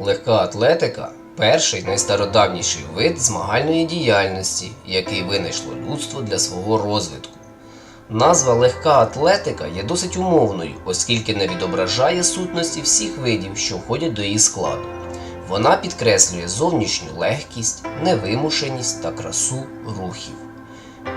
Легка атлетика перший найстародавніший вид змагальної діяльності, який винайшло людство для свого розвитку. Назва легка атлетика є досить умовною, оскільки не відображає сутності всіх видів, що входять до її складу. Вона підкреслює зовнішню легкість, невимушеність та красу рухів.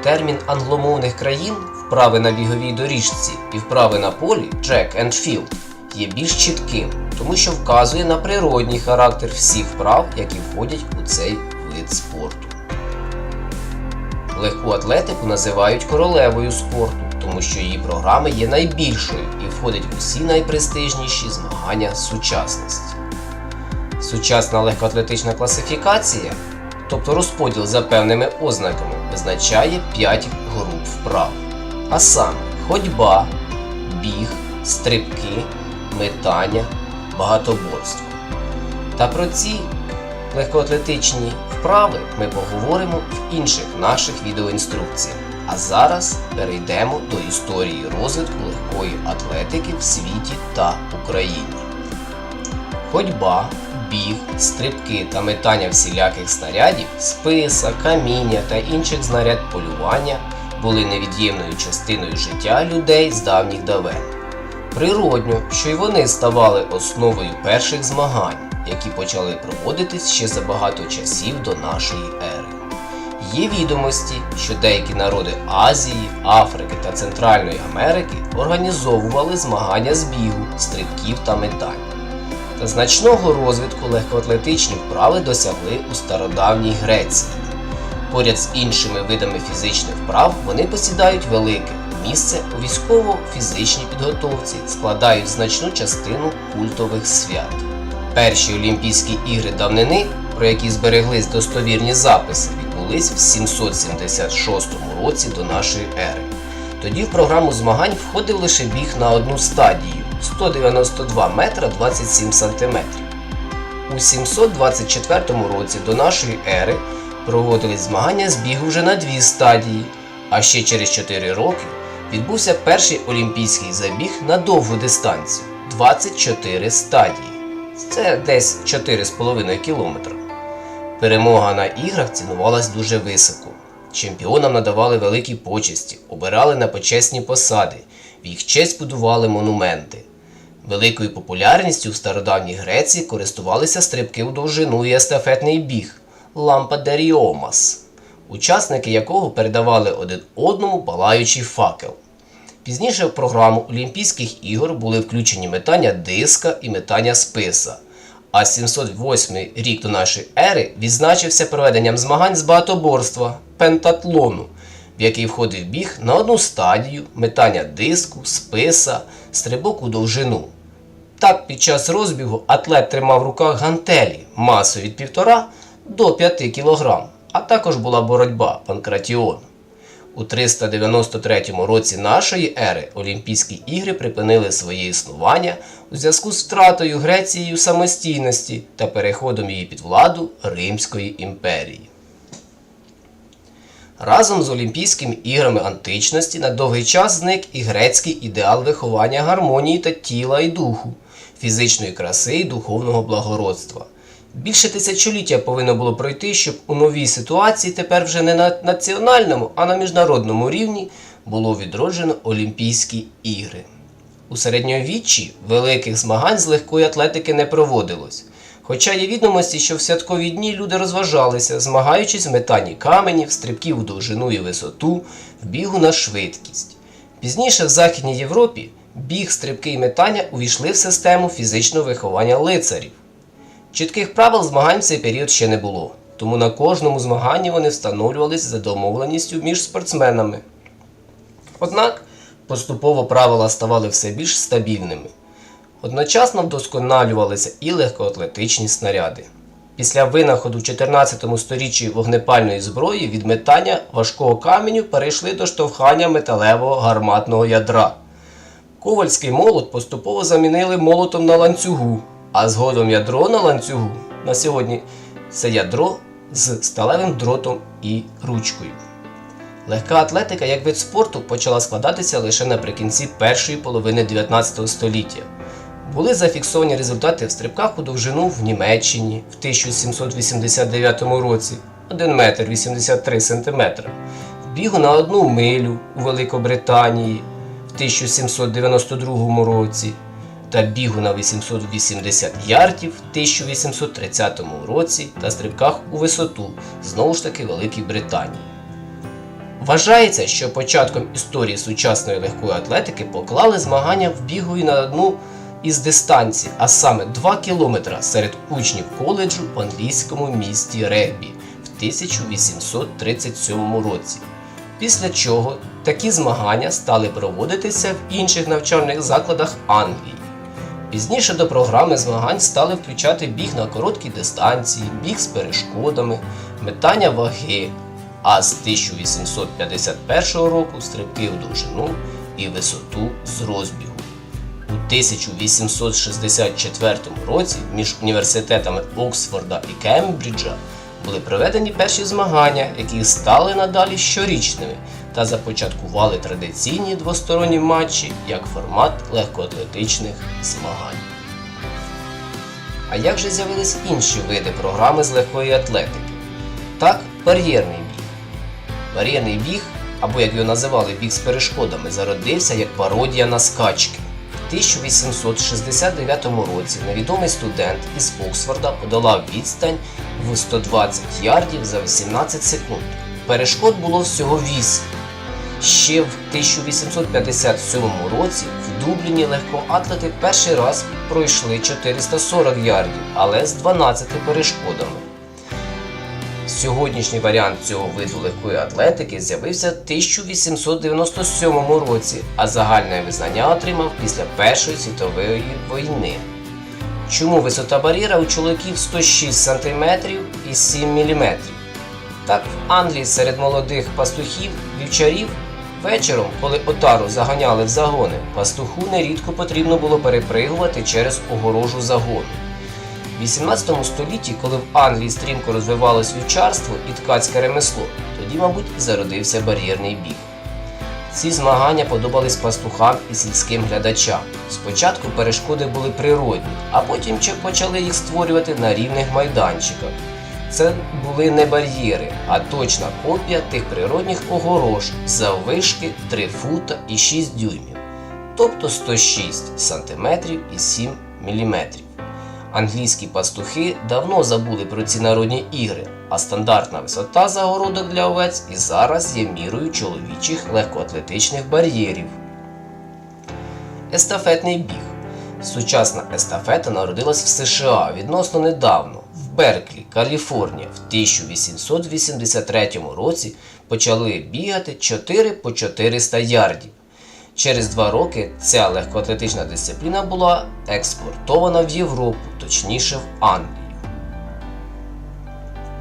Термін англомовних країн вправи на біговій доріжці і вправи на полі track and field є більш чітким, тому що вказує на природній характер всіх вправ, які входять у цей вид спорту. Легку атлетику називають королевою спорту, тому що її програма є найбільшою і входить в усі найпрестижніші змагання сучасності. Сучасна легкоатлетична класифікація, тобто розподіл за певними ознаками, визначає 5 груп вправ. А саме ходьба, біг, стрибки, метання, багатоборство. Та про ці легкоатлетичні вправи ми поговоримо в інших наших відеоінструкціях. А зараз перейдемо до історії розвитку легкої атлетики в світі та Україні. Ходьба, біг, стрибки та метання всіляких снарядів, списа, каміння та інших знаряд полювання були невід'ємною частиною життя людей з давніх давен. Природньо, що й вони ставали основою перших змагань, які почали проводитись ще за багато часів до нашої ери. Є відомості, що деякі народи Азії, Африки та Центральної Америки організовували змагання з бігу, стрибків та метань. Та значного розвитку легкоатлетичні вправи досягли у стародавній Греції. Поряд з іншими видами фізичних вправ вони посідають велике місце у військово-фізичній підготовці, складають значну частину культових свят. Перші Олімпійські ігри давнини, про які збереглись достовірні записи, відбулись в 776 році до нашої ери. Тоді в програму змагань входив лише біг на одну стадію 192 метра 27 сантиметрів. У 724 році до нашої ери проводились змагання з бігу вже на дві стадії, а ще через 4 роки відбувся перший олімпійський забіг на довгу дистанцію 24 стадії. Це десь 4,5 кілометра. Перемога на іграх цінувалась дуже високо. Чемпіонам надавали великі почесті, обирали на почесні посади, в їх честь будували монументи. Великою популярністю в стародавній Греції користувалися стрибки у довжину і естафетний біг лампадеріомас, учасники якого передавали один одному палаючий факел. Пізніше в програму Олімпійських ігор були включені метання диска і метання списа. А 708 рік до нашої ери відзначився проведенням змагань з багатоборства пентатлону, в який входив біг на одну стадію, метання диску, списа, стрибок у довжину. Так, під час розбігу атлет тримав в руках гантелі масою від 1,5 до 5 кг, а також була боротьба панкратіон. У 393 році нашої ери Олімпійські ігри припинили своє існування у зв'язку з втратою Грецією самостійності та переходом її під владу Римської імперії. Разом з Олімпійськими іграми античності на довгий час зник і грецький ідеал виховання гармонії та тіла і духу, фізичної краси і духовного благородства. Більше тисячоліття повинно було пройти, щоб у новій ситуації тепер вже не на національному, а на міжнародному рівні було відроджено Олімпійські ігри. У середньовіччі великих змагань з легкої атлетики не проводилось. Хоча є відомості, що в святкові дні люди розважалися, змагаючись в метанні каменів, стрибків у довжину і висоту, в бігу на швидкість. Пізніше в Західній Європі біг, стрибки і метання увійшли в систему фізичного виховання лицарів. Чітких правил змагань в цей період ще не було, тому на кожному змаганні вони встановлювалися за домовленістю між спортсменами. Однак поступово правила ставали все більш стабільними. Одночасно вдосконалювалися і легкоатлетичні снаряди. Після винаходу в 14 сторіччі вогнепальної зброї від метання важкого каменю перейшли до штовхання металевого гарматного ядра. Ковальський молот поступово замінили молотом на ланцюгу, а згодом ядро на ланцюгу на сьогодні це ядро з сталевим дротом і ручкою. Легка атлетика як вид спорту почала складатися лише наприкінці першої половини 19 століття. Були зафіксовані результати в стрибках у довжину в Німеччині в 1789 році 1 метр 83 сантиметра, в бігу на одну милю у Великобританії в 1792 році та бігу на 880 ярдів в 1830 році та стрибках у висоту знову ж таки Великій Британії. Вважається, що початком історії сучасної легкої атлетики поклали змагання в бігу і на одну із дистанцій, а саме 2 кілометра серед учнів коледжу в англійському місті Регбі в 1837 році. Після чого такі змагання стали проводитися в інших навчальних закладах Англії. Пізніше до програми змагань стали включати біг на короткі дистанції, біг з перешкодами, метання ваги, а з 1851 року стрибки у довжину і висоту з розбігу. У 1864 році між університетами Оксфорда і Кембриджа були проведені перші змагання, які стали надалі щорічними та започаткували традиційні двосторонні матчі як формат легкоатлетичних змагань. А як же з'явились інші види програми з легкої атлетики? Так, бар'єрний біг. Бар'єрний біг, або як його називали біг з перешкодами, зародився як пародія на скачки. В 1869 році невідомий студент із Оксфорда подолав відстань в 120 ярдів за 18 секунд. Перешкод було всього 8. Ще в 1857 році в Дубліні легкоатлети перший раз пройшли 440 ярдів, але з 12 перешкодами. Сьогоднішній варіант цього виду легкої атлетики з'явився в 1897 році, а загальне визнання отримав після Першої світової війни. Чому висота бар'єра у чоловіків 106 см і 7 мм? Так, в Англії серед молодих пастухів, вівчарів, вечором, коли отару заганяли в загони, пастуху нерідко потрібно було перепригувати через огорожу загону. В 18 столітті, коли в Англії стрімко розвивалось вівчарство і ткацьке ремесло, тоді, мабуть, і зародився бар'єрний біг. Ці змагання подобались пастухам і сільським глядачам. Спочатку перешкоди були природні, а потім почали їх створювати на рівних майданчиках. Це були не бар'єри, а точна копія тих природних огорож заввишки 3 фута і 6 дюймів, тобто 106 см і 7 мм. Англійські пастухи давно забули про ці народні ігри, а стандартна висота загородок для овець і зараз є мірою чоловічих легкоатлетичних бар'єрів. Естафетний біг. Сучасна естафета народилась в США відносно недавно. Берклі, Каліфорнія, в 1883 році почали бігати 4 по 400 ярдів. Через два роки ця легкоатлетична дисципліна була експортована в Європу, точніше в Англію.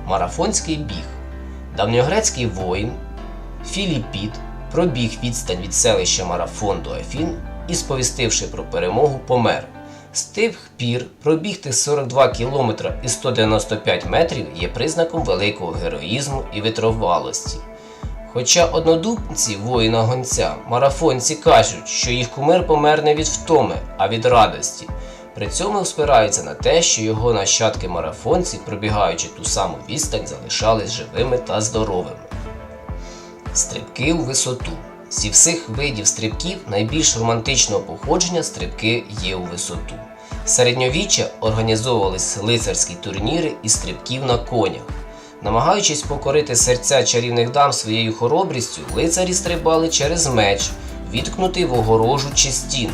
Марафонський біг. Давньогрецький воїн Філіпіт пробіг відстань від селища Марафон до Афін і, сповістивши про перемогу, помер. З тих пір пробігти 42 км і 195 метрів є признаком великого героїзму і витривалості. Хоча однодумці воїна гонця, марафонці кажуть, що їх кумир помер не від втоми, а від радості. При цьому спираються на те, що його нащадки марафонці, пробігаючи ту саму відстань, залишались живими та здоровими. Стрибки у висоту. Зі всіх видів стрибків найбільш романтичного походження стрибки є у висоту. Середньовіччя організовувались лицарські турніри із стрибків на конях. Намагаючись покорити серця чарівних дам своєю хоробрістю, лицарі стрибали через меч, відкнутий в огорожу чи стіну.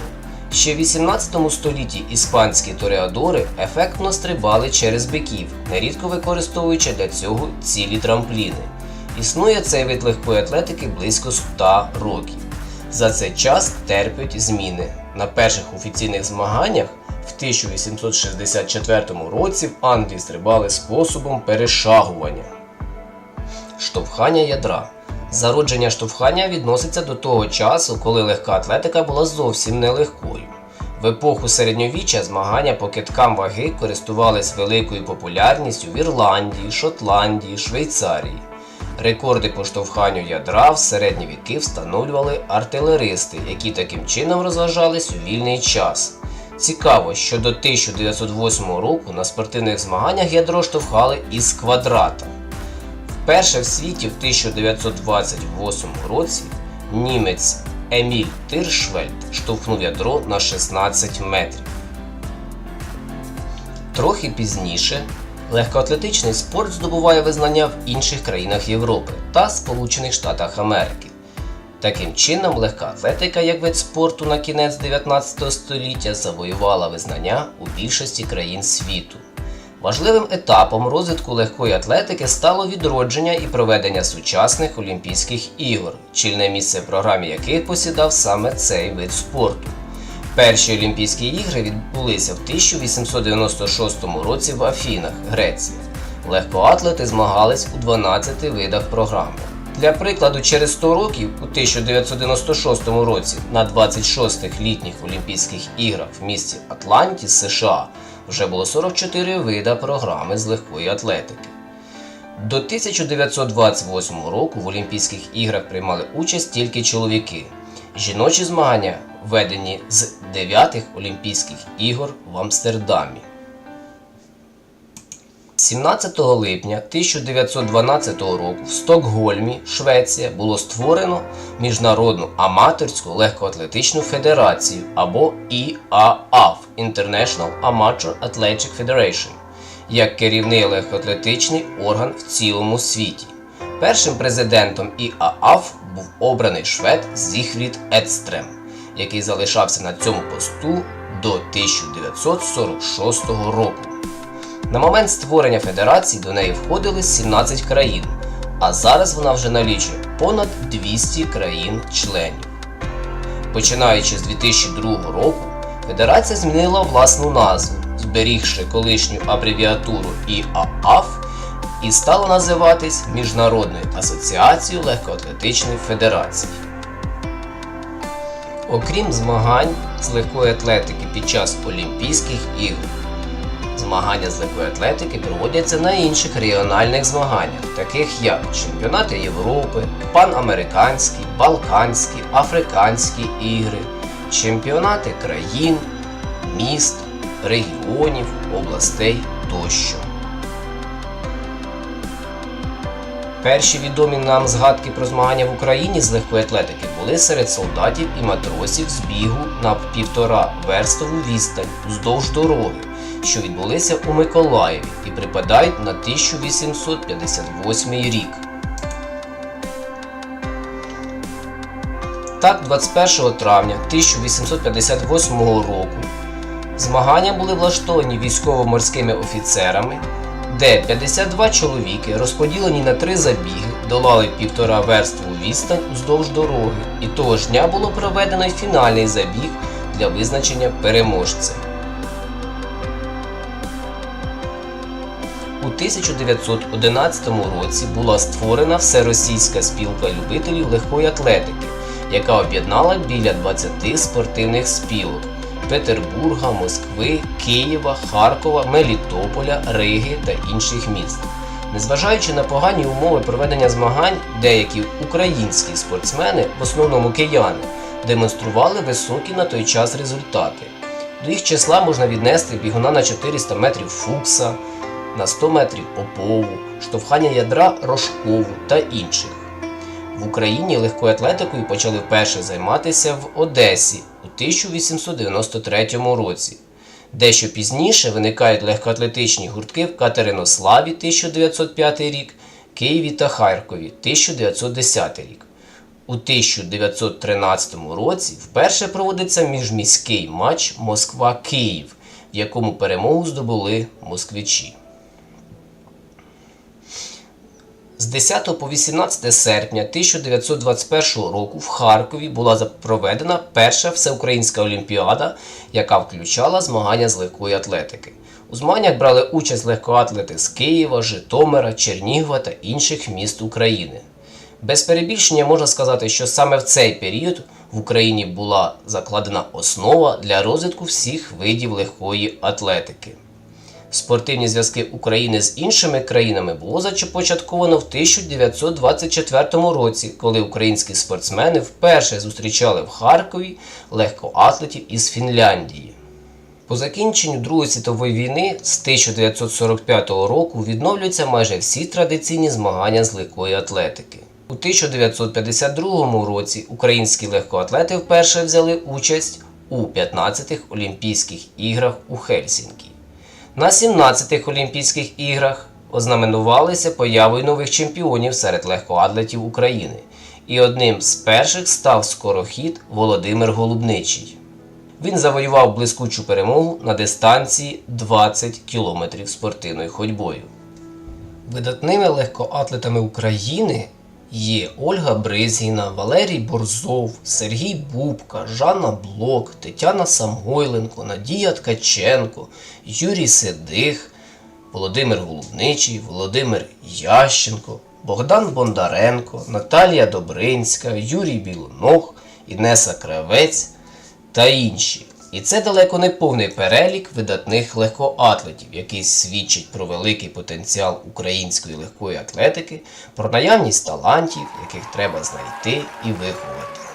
Ще в 18 столітті іспанські тореадори ефектно стрибали через биків, нерідко використовуючи для цього цілі трампліни. Існує цей вид легкої атлетики близько 100 років. За цей час терпять зміни. На перших офіційних змаганнях в 1864 році в Англії стрибали способом перешагування. Штовхання ядра. Зародження штовхання відноситься до того часу, коли легка атлетика була зовсім нелегкою. В епоху середньовіччя змагання по киткам ваги користувались великою популярністю в Ірландії, Шотландії, Швейцарії. Рекорди по штовханню ядра в середні віки встановлювали артилеристи, які таким чином розважались у вільний час. Цікаво, що до 1908 року на спортивних змаганнях ядро штовхали із квадрата. Вперше в світі в 1928 році німець Еміль Тиршвельд штовхнув ядро на 16 метрів. Трохи пізніше легкоатлетичний спорт здобуває визнання в інших країнах Європи та Сполучених Штатах Америки. Таким чином, легка атлетика як вид спорту на кінець 19 століття завоювала визнання у більшості країн світу. Важливим етапом розвитку легкої атлетики стало відродження і проведення сучасних Олімпійських ігор, чільне місце в програмі яких посідав саме цей вид спорту. Перші Олімпійські ігри відбулися в 1896 році в Афінах, Греція. Легкоатлети змагались у 12 видах програми. Для прикладу, через 100 років, у 1996 році, на 26-х літніх Олімпійських іграх в місті Атланті, США, вже було 44 вида програми з легкої атлетики. До 1928 року в Олімпійських іграх приймали участь тільки чоловіки. Жіночі змагання введені з 9-х Олімпійських ігор в Амстердамі. 17 липня 1912 року в Стокгольмі, Швеція, було створено Міжнародну аматорську легкоатлетичну федерацію або IAAF International Amateur Athletic Federation як керівний легкоатлетичний орган в цілому світі. Першим президентом ІААФ був обраний швед Зіхрід Едстрем, який залишався на цьому посту до 1946 року. На момент створення федерації до неї входили 17 країн, а зараз вона вже налічує понад 200 країн-членів. Починаючи з 2002 року, федерація змінила власну назву, зберігши колишню абревіатуру ІААФ і стала називатись Міжнародною асоціацією легкоатлетичної федерації. Окрім змагань з легкої атлетики під час Олімпійських ігор, Змагання з легкої атлетики проводяться на інших регіональних змаганнях, таких як Чемпіонати Європи, Панамериканські, Балканські, Африканські ігри, чемпіонати країн, міст, регіонів, областей тощо. Перші відомі нам згадки про змагання в Україні з легкої атлетики були серед солдатів і матросів з бігу на півтора верстову відстань уздовж дороги, що відбулися у Миколаєві і припадають на 1858 рік. Так, 21 травня 1858 року змагання були влаштовані військово-морськими офіцерами, де 52 чоловіки, розподілені на три забіги, долали півтора верству відстань уздовж дороги, і того ж дня було проведено й фінальний забіг для визначення переможця. У 1911 році була створена Всеросійська спілка любителів легкої атлетики, яка об'єднала біля 20 спортивних спілок Петербурга, Москви, Києва, Харкова, Мелітополя, Риги та інших міст. Незважаючи на погані умови проведення змагань, деякі українські спортсмени, в основному кияни, демонстрували високі на той час результати. До їх числа можна віднести бігуна на 400 метрів Фукса, на 100 метрів Попову, штовхання ядра Рожкову та інших. В Україні легкою атлетикою почали вперше займатися в Одесі у 1893 році. Дещо пізніше виникають легкоатлетичні гуртки в Катеринославі 1905 рік, Києві та Харкові 1910 рік. У 1913 році вперше проводиться міжміський матч Москва-Київ, в якому перемогу здобули москвичі. З 10 по 18 серпня 1921 року в Харкові була проведена перша всеукраїнська олімпіада, яка включала змагання з легкої атлетики. У змаганнях брали участь легкоатлети з Києва, Житомира, Чернігова та інших міст України. Без перебільшення можна сказати, що саме в цей період в Україні була закладена основа для розвитку всіх видів легкої атлетики. Спортивні зв'язки України з іншими країнами було започатковано в 1924 році, коли українські спортсмени вперше зустрічали в Харкові легкоатлетів із Фінляндії. По закінченню Другої світової війни з 1945 року відновлюються майже всі традиційні змагання з легкої атлетики. У 1952 році українські легкоатлети вперше взяли участь у 15-х Олімпійських іграх у Хельсінкі. На 17-х Олімпійських іграх ознаменувалися появою нових чемпіонів серед легкоатлетів України, і одним з перших став скорохід Володимир Голубничий. Він завоював блискучу перемогу на дистанції 20 км спортивною ходьбою. Видатними легкоатлетами України є Ольга Бризгіна, Валерій Борзов, Сергій Бубка, Жанна Блок, Тетяна Самойленко, Надія Ткаченко, Юрій Седих, Володимир Голубничий, Володимир Ященко, Богдан Бондаренко, Наталія Добринська, Юрій Білоног, Інеса Кравець та інші. І це далеко не повний перелік видатних легкоатлетів, який свідчить про великий потенціал української легкої атлетики, про наявність талантів, яких треба знайти і виховати.